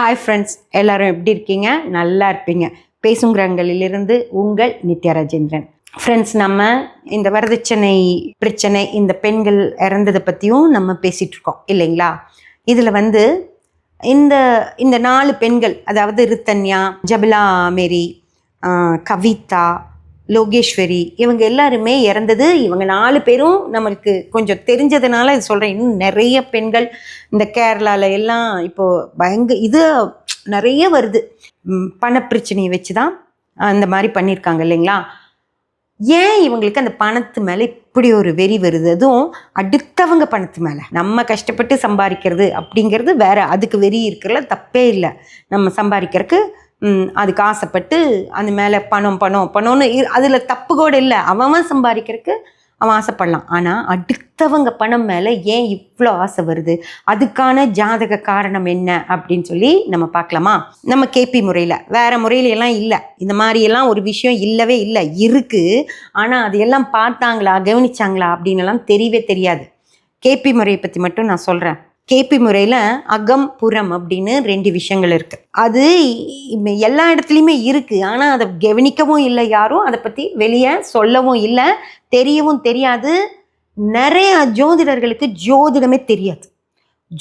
Hi friends எல்லாரும் எப்படி இருக்கீங்க? நல்லா இருப்பீங்க. பேசுங்கிறங்களிலிருந்து உங்கள் நித்யராஜேந்திரன் ஃப்ரெண்ட்ஸ் நம்ம இந்த வரதட்சணை பிரச்சனை இந்த பெண்கள் இறந்ததை பற்றியும் நம்ம பேசிகிட்ருக்கோம் இல்லைங்களா? இதில் வந்து இந்த இந்த நாலு பெண்கள் அதாவது ரித்தன்யா ஜபிலா மேரி கவிதா லோகேஸ்வரி. இவங்க எல்லாருமே இறந்தது. இவங்க நாலு பேரும் நம்மளுக்கு கொஞ்சம் தெரிஞ்சதுனால இது சொல்கிறேன் இன்னும் நிறைய பெண்கள் இந்த கேரளாவில் எல்லாம் இப்போது பயங்க இது நிறைய வருது. பணப்பிரச்சனையை வச்சு தான் அந்த மாதிரி பண்ணியிருக்காங்க இல்லைங்களா? ஏன் இவங்களுக்கு அந்த பணத்து மேலே இப்படி ஒரு வெறி வருது? அதுவும் அடுத்தவங்க பணத்து மேலே. நம்ம கஷ்டப்பட்டு சம்பாதிக்கிறது அப்படிங்கிறது வேற. அதுக்கு வெறி இருக்கிறதுல தப்பே இல்லை. நம்ம சம்பாதிக்கிறதுக்கு அதுக்கு ஆசைப்பட்டு அந்த மேலே பணம் பணம் பணம்னு அதில் தப்பு கூட இல்லை. அவன் சம்பாதிக்கிறதுக்கு அவன் ஆசைப்படலாம். ஆனால் அடுத்தவங்க பணம் மேலே ஏன் இவ்வளோ ஆசை வருது? அதுக்கான ஜாதக காரணம் என்ன? அப்படின்னு சொல்லி நம்ம பார்க்கலாமா? நம்ம கேபி முறையில். வேறு முறையில எல்லாம் இல்லை. இந்த மாதிரியெல்லாம் ஒரு விஷயம் இல்லவே இல்லை. இருக்குது ஆனால் அது எல்லாம் பார்த்தாங்களா? கவனிச்சாங்களா? அப்படின்னுலாம் தெரியவே தெரியாது. கேபி முறையை பற்றி மட்டும் நான் சொல்கிறேன் கேபி முறையில் அகம் புறம் அப்படின்னு ரெண்டு விஷயங்கள் இருக்குது அது எல்லா இடத்துலையுமே இருக்குது ஆனால் அதை கவனிக்கவும் இல்லை யாரும். அதை பற்றி வெளியே சொல்லவும் இல்லை. தெரியவும் தெரியாது. நிறைய ஜோதிடர்களுக்கு ஜோதிடமே தெரியாது.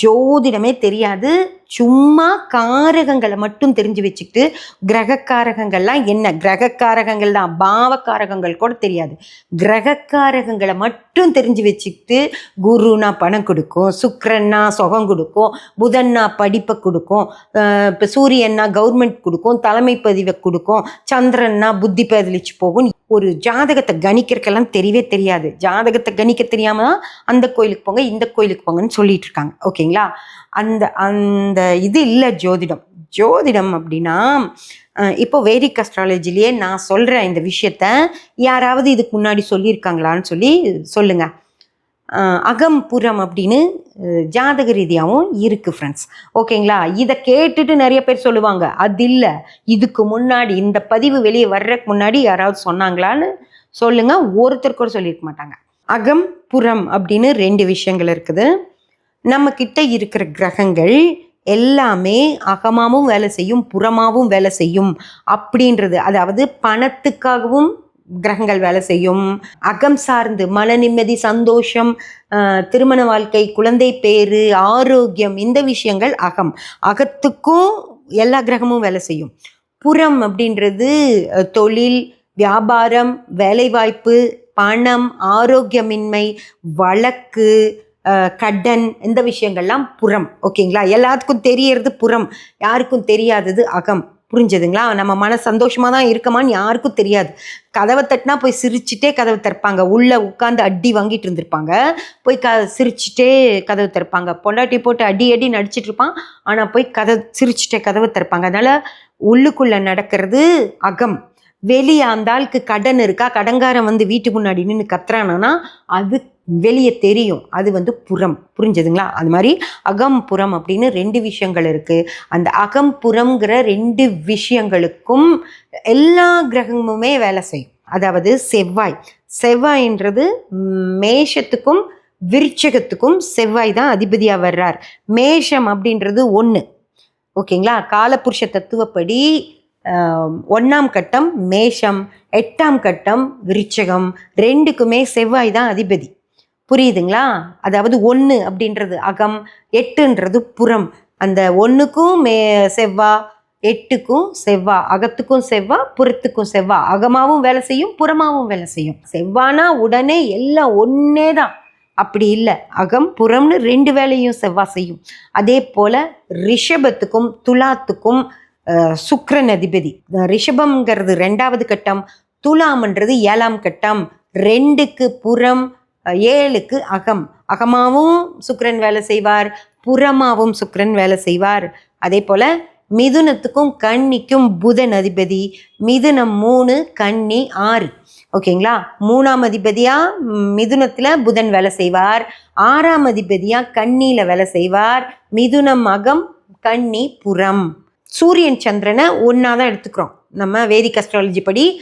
ஜோதிடமே தெரியாது. சும்மா காரகங்களை மட்டும் தெரிஞ்சு வச்சுக்கிட்டு கிரகக்காரகங்கள்லாம் என்ன? கிரகக்காரகங்கள் தான். பாவக்காரகங்கள் கூட தெரியாது. கிரகக்காரகங்களை மட்டும் தெரிஞ்சு வச்சுக்கிட்டு குருனா பணம் கொடுக்கும் சுக்கரன்னா சுகம் கொடுக்கும் புதன்னா படிப்பை கொடுக்கும் இப்போ சூரியன்னா கவர்மெண்ட் கொடுக்கும் தலைமை பதிவை கொடுக்கும் சந்திரன்னா புத்தி பதிலிச்சு போகும். ஒரு ஜாதகத்தை கணிக்கிறக்கெல்லாம் தெரியவே தெரியாது. ஜாதகத்தை கணிக்க தெரியாமல் தான் அந்த கோயிலுக்கு போங்க இந்த கோயிலுக்கு போங்கன்னு சொல்லிட்டு இருக்காங்க. ஓகேங்களா? அந்த அந்த இது இல்லை ஜோதிடம். ஜோதிடம் அப்படின்னா இப்போ வேதிக் அஸ்ட்ராலஜிலேயே நான் சொல்கிறேன் இந்த விஷயத்த யாராவது இதுக்கு முன்னாடி சொல்லியிருக்காங்களான்னு சொல்லி சொல்லுங்கள் அகம் புறம் அப்படின்னு ஜாதக ரீதியாகவும் இருக்குது ஃப்ரெண்ட்ஸ் ஓகேங்களா? இதை கேட்டுட்டு நிறைய பேர் சொல்லுவாங்க. அது இல்லை. இதுக்கு முன்னாடி இந்த பதிவு வெளியே வர்றதுக்கு முன்னாடி யாராவது சொன்னாங்களான்னு சொல்லுங்கள் ஒருத்தர் கூட சொல்லியிருக்க மாட்டாங்க. அகம் புறம் அப்படின்னு ரெண்டு விஷயங்கள் இருக்குது. நம்மக்கிட்ட இருக்கிற கிரகங்கள் எல்லாமே அகமாகவும் வேலை செய்யும் புறமாகவும் வேலை செய்யும் அப்படின்றது. அதாவது பணத்துக்காகவும் கிரகங்கள் வேலை செய்யும். அகம் சார்ந்து மன நிம்மதி சந்தோஷம் திருமண வாழ்க்கை குழந்தை பேரு ஆரோக்கியம் இந்த விஷயங்கள் அகம். அகத்துக்கும் எல்லா கிரகமும் வேலை செய்யும். புறம் அப்படின்றது தொழில் வியாபாரம் வேலைவாய்ப்பு பணம் ஆரோக்கியமின்மை வழக்கு கடன் இந்த விஷயங்கள்லாம் புறம். ஓகேங்களா? எல்லாத்துக்கும் தெரியறது புறம். யாருக்கும் தெரியாதது அகம். புரிஞ்சதுங்களா? நம்ம மன சந்தோஷமாக தான் இருக்கமான்னு யாருக்கும் தெரியாது. கதவை தட்டினா போய் சிரிச்சுட்டே கதவை திறப்பாங்க. உள்ளே உட்காந்து அடி வாங்கிட்டு இருந்திருப்பாங்க. போய் க சிரிச்சுட்டே கதவை திறப்பாங்க. பொண்டாட்டி போட்டு அடி அடி நடிச்சிட்டு இருப்பான் ஆனால் போய் கதை சிரிச்சுட்டே கதவை திறப்பாங்க. அதனால் உள்ளுக்குள்ளே நடக்கிறது அகம். வெளியே அந்த ஆளுக்கு கடன் இருக்கா? கடன்காரன் வந்து வீட்டு முன்னாடி நின்று கத்துறானா அது வெளியே தெரியும். அது வந்து புறம். புரிஞ்சதுங்களா? அது மாதிரி அகம் புறம் அப்படின்னு ரெண்டு விஷயங்கள் இருக்குது அந்த அகம் புறம்ங்கிற ரெண்டு விஷயங்களுக்கும் எல்லா கிரகமுமே வேலை செய்யும். அதாவது செவ்வாய். செவ்வாயின்றது மேஷத்துக்கும் விருச்சகத்துக்கும் செவ்வாய் தான் அதிபதியாக வர்றார். மேஷம் அப்படின்றது ஒன்று ஓகேங்களா? காலபுருஷ தத்துவப்படி ஒன்றாம் கட்டம் மேஷம் எட்டாம் கட்டம் விருச்சகம். ரெண்டுக்குமே செவ்வாய் தான் அதிபதி. புரியுதுங்களா? அதாவது ஒன்று அப்படின்றது அகம் எட்டுன்றது புறம். அந்த ஒன்றுக்கும் மே செவ்வா எட்டுக்கும் செவ்வா அகத்துக்கும் செவ்வா புறத்துக்கும் செவ்வா. அகமாகவும் வேலை செய்யும் புறமாகவும் வேலை செய்யும். செவ்வானா உடனே எல்லாம் ஒன்றே தான். அப்படி இல்லை. அகம் புறம்னு ரெண்டு வேலையும் செவ்வா செய்யும். அதே போல் ரிஷபத்துக்கும் துலாத்துக்கும் சுக்கரன் அதிபதி. ரிஷபம்ங்கிறது ரெண்டாவது கட்டம் துலாம்ன்றது ஏழாம் கட்டம். ரெண்டுக்கு புறம் ஏழுக்கு அகம். அகமாகவும் சுக்கரன் வேலை செய்வார் புறமாவும் சுக்கரன் வேலை செய்வார். அதே போல் மிதுனத்துக்கும் கன்னிக்கும் புதன் அதிபதி. மிதுனம் மூணு கன்னி ஆறு. ஓகேங்களா மூணாம் அதிபதியாக மிதுனத்தில் புதன் வேலை செய்வார். ஆறாம் அதிபதியாக கன்னியில் வேலை செய்வார். மிதுனம் அகம் கன்னி புறம். சூரியன் சந்திரனை ஒன்றா தான் எடுத்துக்கிறோம். நம்ம வேதிக் அஸ்ட்ராலஜி படி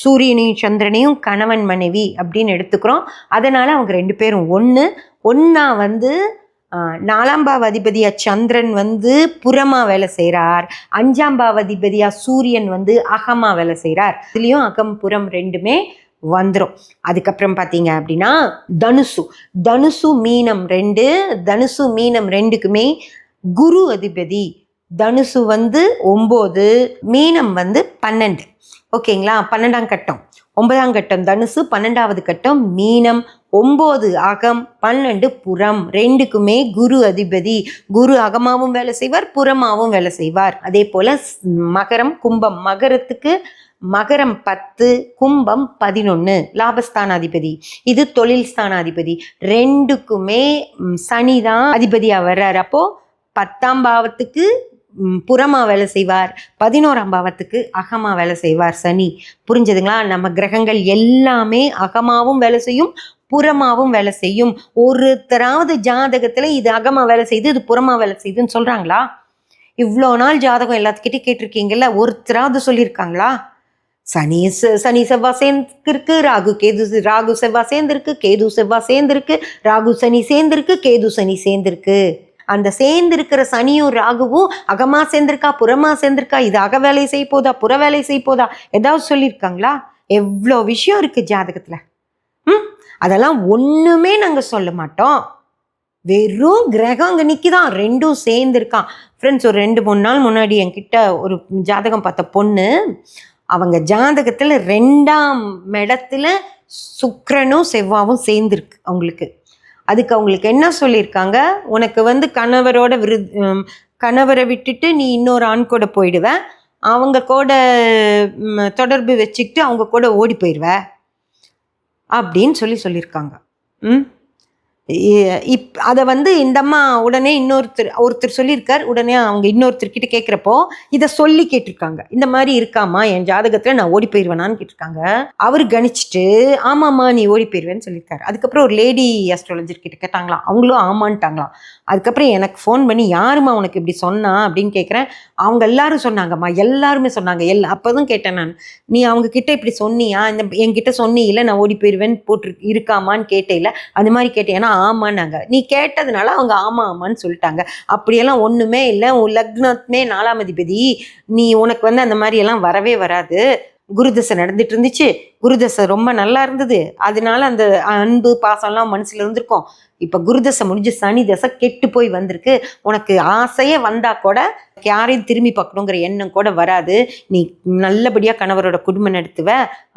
சூரியனையும் சந்திரனையும் கணவன் மனைவி அப்படின்னு எடுத்துக்கிறோம். அதனால் அவங்க ரெண்டு பேரும் ஒன்று ஒன்றா வந்து நாலாம் பாவதிபதியாக சந்திரன் வந்து புறமா வேலை செய்கிறார் அஞ்சாம் பாவதிபதியாக சூரியன் வந்து அகமாக வேலை செய்கிறார் இதுலேயும் அகம் புறம் ரெண்டுமே வந்துடும் அதுக்கப்புறம் பார்த்தீங்க அப்படின்னா தனுசு. தனுசு மீனம் ரெண்டு தனுசு மீனம் ரெண்டுக்குமே குரு அதிபதி. தனுசு வந்து ஒம்பது மீனம் வந்து பன்னெண்டு. ஓகேங்களா? பன்னெண்டாம் கட்டம். ஒன்பதாம் கட்டம் தனுசு பன்னெண்டாவது கட்டம் மீனம். ஒம்பது அகம் பன்னெண்டு புறம். ரெண்டுக்குமே குரு அதிபதி. குரு அகமாவும் வேலை செய்வார் புறமாவும் வேலை செய்வார். அதே போல ஸ்- மகரம் கும்பம். மகரத்துக்கு மகரம் பத்து கும்பம் பதினொன்று லாபஸ்தானாதிபதி. இது தொழில் ஸ்தானாதிபதி. ரெண்டுக்குமே சனி தான் அதிபதியாக வர்றார். அப்போ பத்தாம் பாவத்துக்கு புறமா வேலை செய்வார். பதினோராம் பாவத்துக்கு அகமா வேலை செய்வார் சனி. புரிஞ்சதுங்களா? நம்ம கிரகங்கள் எல்லாமே அகமாவும் வேலை செய்யும் புறமாவும் வேலை செய்யும். ஒருத்தராவது ஜாதகத்துல இது அகமா வேலை செய்யுது இது புறமா வேலை செய்யுதுன்னு சொல்றாங்களா? இவ்வளோ நாள் ஜாதகம் எல்லாத்துக்கிட்டையும் கேட்டிருக்கீங்கல்ல ஒருத்தராவது சொல்லியிருக்காங்களா? சனி சனி செவ்வாய் சேர்ந்துருக்கு ராகு கேது ராகு செவ்வாய் சேர்ந்துருக்கு கேது செவ்வாய் சேர்ந்துருக்கு ராகு சனி சேர்ந்துருக்கு கேது சனி சேர்ந்துருக்கு. அந்த சேர்ந்திருக்கிற சனியும் ராகுவும் அகமா சேர்ந்திருக்கா புறமா சேர்ந்திருக்கா இது அக வேலை செய்ய போதா புற வேலை செய்ய போதா? ஏதாவது சொல்லியிருக்காங்களா? எவ்வளோ விஷயம் இருக்கு ஜாதகத்தில். ம்? அதெல்லாம் ஒன்றுமே நாங்கள் சொல்ல மாட்டோம். வெறும் கிரகம் அங்கே நிற்கிதான் ரெண்டும் சேர்ந்துருக்கான். ஃப்ரெண்ட்ஸ் ஒரு ரெண்டு மூணு நாள் முன்னாடி என்கிட்ட ஒரு ஜாதகம் பார்த்த பொண்ணு அவங்க ஜாதகத்தில் ரெண்டாம் இடத்துல சுக்கரனும் செவ்வாவும் சேர்ந்துருக்கு அவங்களுக்கு. அதுக்கு அவங்களுக்கு என்ன சொல்லியிருக்காங்க? உனக்கு வந்து கணவரோட விரு கணவரை விட்டுட்டு நீ இன்னொரு ஆண் கூட போயிடுவேன் அவங்க கூட தொடர்பு வச்சுக்கிட்டு அவங்க கூட ஓடி போயிடுவ அப்படின்னு சொல்லி சொல்லியிருக்காங்க. ம்? இப் அதை வந்து இந்தம்மா உடனே இன்னொருத்தர் ஒருத்தர் சொல்லியிருக்கார். உடனே அவங்க இன்னொருத்தர்கிட்ட கேட்குறப்போ இதை சொல்லி கேட்டிருக்காங்க. இந்த மாதிரி இருக்காமா என் ஜாதகத்தில் நான் ஓடி போயிடுவேனான்னு கேட்டிருக்காங்க. அவர் கணிச்சிட்டு ஆமாம்மா நீ ஓடி போயிடுவேன்னு சொல்லியிருக்காரு. அதுக்கப்புறம் ஒரு லேடி அஸ்ட்ராலஜர் கிட்ட கேட்டாங்களாம். அவங்களும் ஆமான்ட்டாங்களாம். அதுக்கப்புறம் எனக்கு ஃபோன் பண்ணி யாரும்மா உனக்கு இப்படி சொன்னா? அப்படின்னு கேட்குறேன். அவங்க எல்லாரும் சொன்னாங்கம்மா. எல்லாருமே சொன்னாங்க. எல்லா அப்போதும் கேட்டேன் நான். நீ அவங்க கிட்ட இப்படி சொன்னியா? இந்த என்கிட்ட சொன்னியில் நான் ஓடி போயிடுவேன்னு போட்டு இருக்காமான்னு கேட்டேல அது மாதிரி கேட்டேன். ஏன்னா ஆமான்னாங்க. நீ கேட்டதுனால அவங்க ஆமா ஆமான்னு சொல்லிட்டாங்க. அப்படியெல்லாம் ஒண்ணுமே இல்லை. உன் லக்னமே நாலாம் அதிபதி. நீ உனக்கு வந்து அந்த மாதிரி எல்லாம் வரவே வராது. குருதசை நடந்துட்டு இருந்துச்சு. குருதசை ரொம்ப நல்லா இருந்தது. அதனால அந்த அன்பு பாசம்லாம் மனசுல இருந்திருக்கும். இப்போ குருதசை முடிஞ்சு சனி தசை கெட்டு போய் வந்திருக்கு. உனக்கு ஆசையே வந்தா கூட யாரையும் திரும்பி பார்க்கணுங்கிற எண்ணம் கூட வராது. நீ நல்லபடியாக கணவரோட குடும்பம் நடத்துவ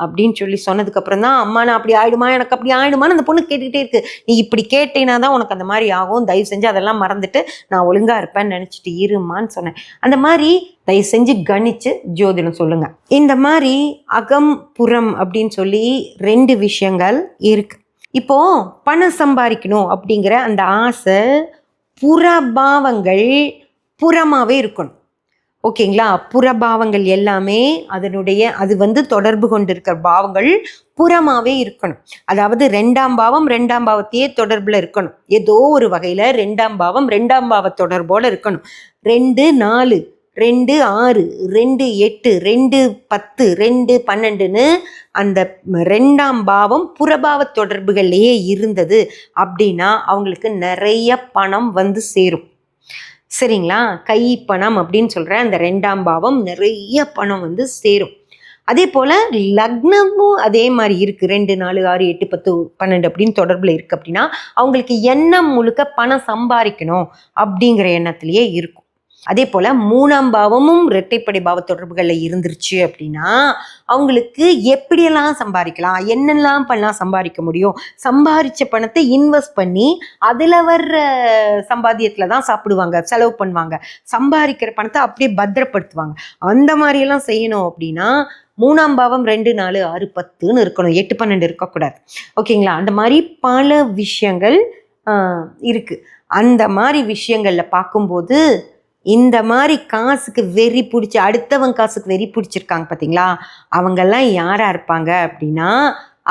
அப்படின்னு சொல்லி சொன்னதுக்கப்புறம் தான் அம்மா நான் அப்படி ஆயிடுமா? எனக்கு அப்படி ஆயிடுமான்னு அந்த பொண்ணு கேட்டுக்கிட்டே இருக்கு. நீ இப்படி கேட்டேனா தான் உனக்கு அந்த மாதிரி ஆகும். தயவு செஞ்சு அதெல்லாம் மறந்துட்டு நான் ஒழுங்கா இருப்பேன்னு நினச்சிட்டு இருமான்னு சொன்னேன். அந்த மாதிரி தயவு செஞ்சு கணிச்சு ஜோதிடம் சொல்லுங்க. இந்த மாதிரி அகம் புறம் அப்படின்னு சொல்லி ரெண்டு விஷயங்கள் இருக்கு. இப்போ பணம் சம்பாதிக்கணும் அப்படிங்கிற அந்த ஆசை புறபாவங்கள் புறமாகவே இருக்கணும். ஓகேங்களா? புறபாவங்கள் எல்லாமே அதனுடைய அது வந்து தொடர்பு கொண்டிருக்கிற பாவங்கள் புறமாகவே இருக்கணும். அதாவது ரெண்டாம் பாவம் ரெண்டாம் பாவத்தையே தொடர்பில் இருக்கணும். ஏதோ ஒரு வகையில் ரெண்டாம் பாவம் ரெண்டாம் பாவ தொடர்போடு இருக்கணும். ரெண்டு நாலு ரெண்டு ஆறு ரெண்டு எட்டு ரெண்டு பத்து ரெண்டு பன்னெண்டுன்னு அந்த ரெண்டாம் பாவம் புறபாவ தொடர்புகள்லேயே இருந்தது அப்படின்னா அவங்களுக்கு நிறைய பணம் வந்து சேரும். சரிங்களா? கை பணம் அப்படின்னு சொல்கிற அந்த ரெண்டாம் பாவம் நிறைய பணம் வந்து சேரும். அதே போல் லக்னமும் அதே மாதிரி இருக்குது ரெண்டு நாலு ஆறு எட்டு பத்து பன்னெண்டு அப்படின்னு தொடர்பில் இருக்குது அப்படின்னா அவங்களுக்கு எண்ணம் முழுக்க பணம் சம்பாதிக்கணும் அப்படிங்கிற எண்ணத்திலேயே இருக்கும். அதே போல் மூணாம் பாவமும் இரட்டைப்படை பாவ தொடர்புகளில் இருந்துருச்சு அப்படின்னா அவங்களுக்கு எப்படியெல்லாம் சம்பாதிக்கலாம் என்னெல்லாம் பண்ணலாம் சம்பாதிக்க முடியும்? சம்பாதிச்ச பணத்தை இன்வெஸ்ட் பண்ணி அதில் வர்ற சம்பாத்தியத்தில் தான் சாப்பிடுவாங்க செலவு பண்ணுவாங்க. சம்பாதிக்கிற பணத்தை அப்படியே பத்திரப்படுத்துவாங்க. அந்த மாதிரியெல்லாம் செய்யணும் அப்படின்னா மூணாம் பாவம் ரெண்டு நாலு ஆறு பத்துன்னு இருக்கணும். எட்டு பன்னெண்டு இருக்கக்கூடாது. ஓகேங்களா? அந்த மாதிரி பல விஷயங்கள் இருக்குது அந்த மாதிரி விஷயங்களில் பார்க்கும்போது இந்த மாதிரி காசுக்கு வெறி பிடிச்சி அடுத்தவங்க காசுக்கு வெறி பிடிச்சிருக்காங்க பார்த்தீங்களா அவங்கெல்லாம் யாராக இருப்பாங்க அப்படின்னா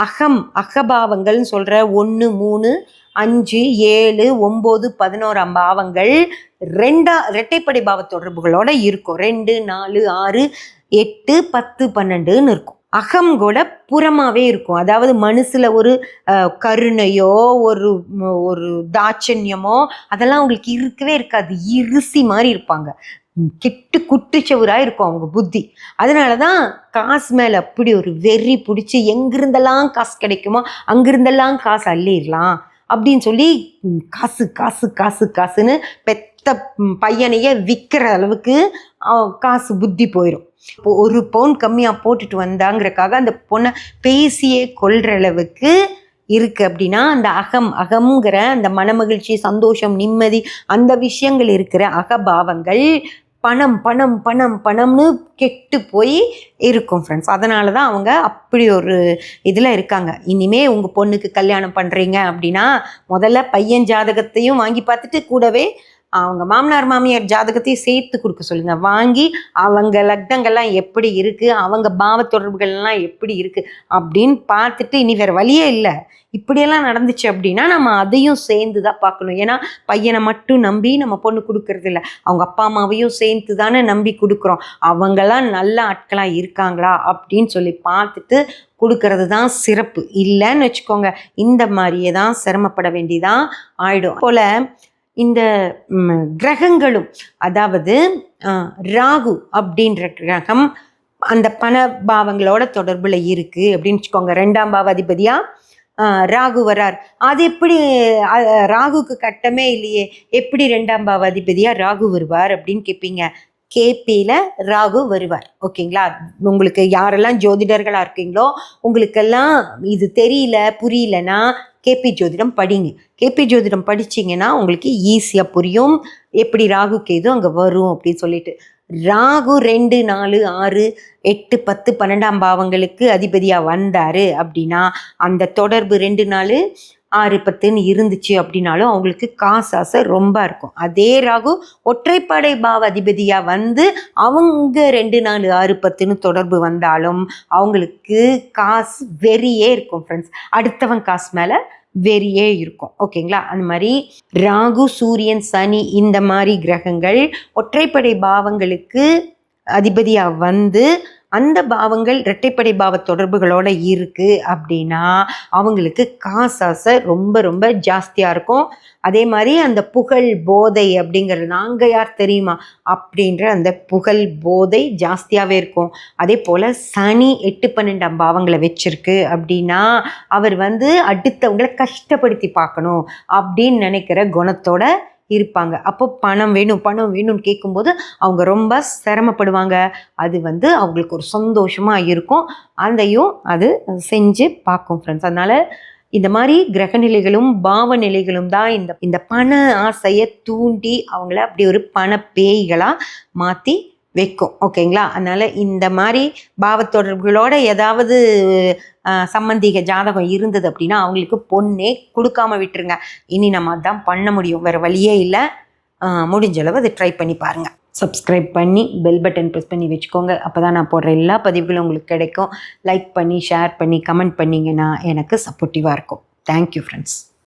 அகம் அகபாவங்கள்னு சொல்கிற ஒன்று மூணு அஞ்சு ஏழு ஒம்பது பதினோராம் பாவங்கள் ரெண்டா இரட்டைப்படை பாவ தொடர்புகளோட இருக்கும். ரெண்டு நாலு ஆறு எட்டு பத்து பன்னெண்டுன்னு இருக்கும். அகம் கூட புறமாவே இருக்கும். அதாவது மனசுல ஒரு கருணையோ ஒரு ஒரு தாட்சண்யமோ அதெல்லாம் அவங்களுக்கு இருக்கவே இருக்காது. இருசி மாதிரி இருப்பாங்க. கெட்டு குட்டுச்சவரா இருக்கும் அவங்க புத்தி. அதனால தான் காசு மேலே அப்படி ஒரு வெறி பிடிச்சி எங்கிருந்தெல்லாம் காசு கிடைக்குமோ அங்கிருந்தெல்லாம் காசு அள்ளிடலாம் அப்படின்னு சொல்லி காசு காசு காசு காசுன்னு பெத்த பையனையே விற்கிற அளவுக்கு காசு புத்தி போயிடும் இப்போ ஒரு பவுன் கம்மியாக போட்டுட்டு வந்தாங்கிறக்காக அந்த பொண்ணை பேசியே கொள்கிற அளவுக்கு இருக்குது அப்படின்னா அந்த அகம் அகம்ங்கிற அந்த மனமகிழ்ச்சி சந்தோஷம் நிம்மதி அந்த விஷயங்கள் இருக்கிற அகபாவங்கள் பணம் பணம் பணம் பணம்னு கெட்டு போய் இருக்கும் ஃப்ரெண்ட்ஸ் அதனால தான் அவங்க அப்படி ஒரு இதில் இருக்காங்க. இனிமே உங்கள் பொண்ணுக்கு கல்யாணம் பண்ணுறீங்க அப்படின்னா முதல்ல பையன் ஜாதகத்தையும் வாங்கி பார்த்துட்டு கூடவே அவங்க மாமனார் மாமியார் ஜாதகத்தையும் சேர்த்து கொடுக்க சொல்லுங்க. வாங்கி அவங்க லக்னங்கள்லாம் எப்படி இருக்கு அவங்க பாவ தொடர்புகள்லாம் எப்படி இருக்கு அப்படின்னு பார்த்துட்டு இனி வேற வழியே இல்லை. இப்படியெல்லாம் நடந்துச்சு அப்படின்னா நம்ம அதையும் சேர்ந்து தான் பார்க்கணும். ஏன்னா பையனை மட்டும் நம்பி நம்ம பொண்ணு கொடுக்கறது இல்லை. அவங்க அப்பா அம்மாவையும் சேர்த்து தானே நம்பி கொடுக்குறோம். அவங்கெல்லாம் நல்ல ஆட்களாக இருக்காங்களா அப்படின்னு சொல்லி பார்த்துட்டு கொடுக்கறது தான் சிறப்பு. இல்லைன்னு வச்சுக்கோங்க. இந்த மாதிரியே தான் சிரமப்பட வேண்டியதான் ஆயிடும். போல இந்த கிரகங்களும் அதாவது ராகு அப்படின்ற கிரகம் அந்த பண பாவங்களோட தொடர்பில் இருக்குது அப்படின்னு வச்சுக்கோங்க. ரெண்டாம் பாவாதிபதியாக ராகு வரார். அது எப்படி ராகுக்கு கட்டமே இல்லையே. எப்படி ரெண்டாம் பாவாதிபதியாக ராகு வருவார் அப்படின்னு கேட்பீங்க கேபியில் ராகு வருவார். ஓகேங்களா? உங்களுக்கு யாரெல்லாம் ஜோதிடர்களாக இருக்கீங்களோ உங்களுக்கெல்லாம் இது தெரியல புரியலன்னா கேபி ஜோதிடம் படிங்க. கேபி ஜோதிடம் படிச்சீங்கன்னா உங்களுக்கு ஈஸியாக புரியும். எப்படி ராகு கேது அங்கே வரும் அப்படின்னு சொல்லிட்டு. ராகு ரெண்டு நாலு ஆறு எட்டு பத்து பன்னெண்டாம் பாவங்களுக்கு அதிபதியாக வந்தார் அப்படின்னா அந்த தொடர்பு ரெண்டு நாலு ஆறு பத்துன்னு இருந்துச்சு அப்படின்னாலும் அவங்களுக்கு காசு ஆசை ரொம்ப இருக்கும். அதே ராகு ஒற்றைப்படை பாவ அதிபதியாக வந்து அவங்க ரெண்டு நாலு ஆறு பத்துன்னு தொடர்பு வந்தாலும் அவங்களுக்கு காசு வெறியே இருக்கும் ஃப்ரெண்ட்ஸ் அடுத்தவன் காசு மேலே வெறியே இருக்கும். ஓகேங்களா அந்த மாதிரி ராகு சூரியன் சனி இந்த மாதிரி கிரகங்கள் ஒற்றைப்படை பாவங்களுக்கு அதிபதியாக வந்து அந்த பாவங்கள் இரட்டைப்படை பாவ தொடர்புகளோட இருக்கு அப்படின்னா அவங்களுக்கு காசாசை ரொம்ப ரொம்ப ஜாஸ்தியாக இருக்கும். அதே மாதிரி அந்த புகழ் போதை அப்படிங்கிறது நாங்கள் யார் தெரியுமா? அப்படின்ற அந்த புகழ் போதை ஜாஸ்தியாகவே இருக்கும். அதே போல் சனி எட்டு பன்னெண்டாம் பாவங்களை வச்சிருக்கு அப்படின்னா அவர் வந்து அடுத்தவங்களை கஷ்டப்படுத்தி பார்க்கணும் அப்படின்னு நினைக்கிற குணத்தோட இருப்பாங்க. அப்போ பணம் வேணும் பணம் வேணும்னு கேட்கும்போது அவங்க ரொம்ப சிரமப்படுவாங்க. அது வந்து அவங்களுக்கு ஒரு சந்தோஷமாக இருக்கும். அதையும் அது செஞ்சு பார்க்கும் ஃப்ரெண்ட்ஸ் அதனால் இந்த மாதிரி கிரகநிலைகளும் பாவ நிலைகளும் தான் இந்த இந்த பண ஆசையை தூண்டி அவங்கள அப்படி ஒரு பண பேய்களாக மாற்றி வைக்கும் ஓகேங்களா? அதனால் இந்த மாதிரி பாவத்தொடர்புகளோட ஏதாவது சம்பந்திக ஜாதகம் இருந்தது அப்படின்னா அவங்களுக்கு பொண்ணே கொடுக்காம விட்டுருங்க. இனி நம்ம அதான் பண்ண முடியும். வேறு வழியே இல்லை. முடிஞ்சளவு அதை ட்ரை பண்ணி பாருங்கள் சப்ஸ்கிரைப் பண்ணி பெல் பட்டன் ப்ரெஸ் பண்ணி வச்சுக்கோங்க. அப்போ தான் நான் போடுற எல்லா பதிவுகளும் உங்களுக்கு கிடைக்கும். லைக் பண்ணி ஷேர் பண்ணி கமெண்ட் பண்ணிங்கன்னா எனக்கு சப்போர்ட்டிவாக இருக்கும். Thank you friends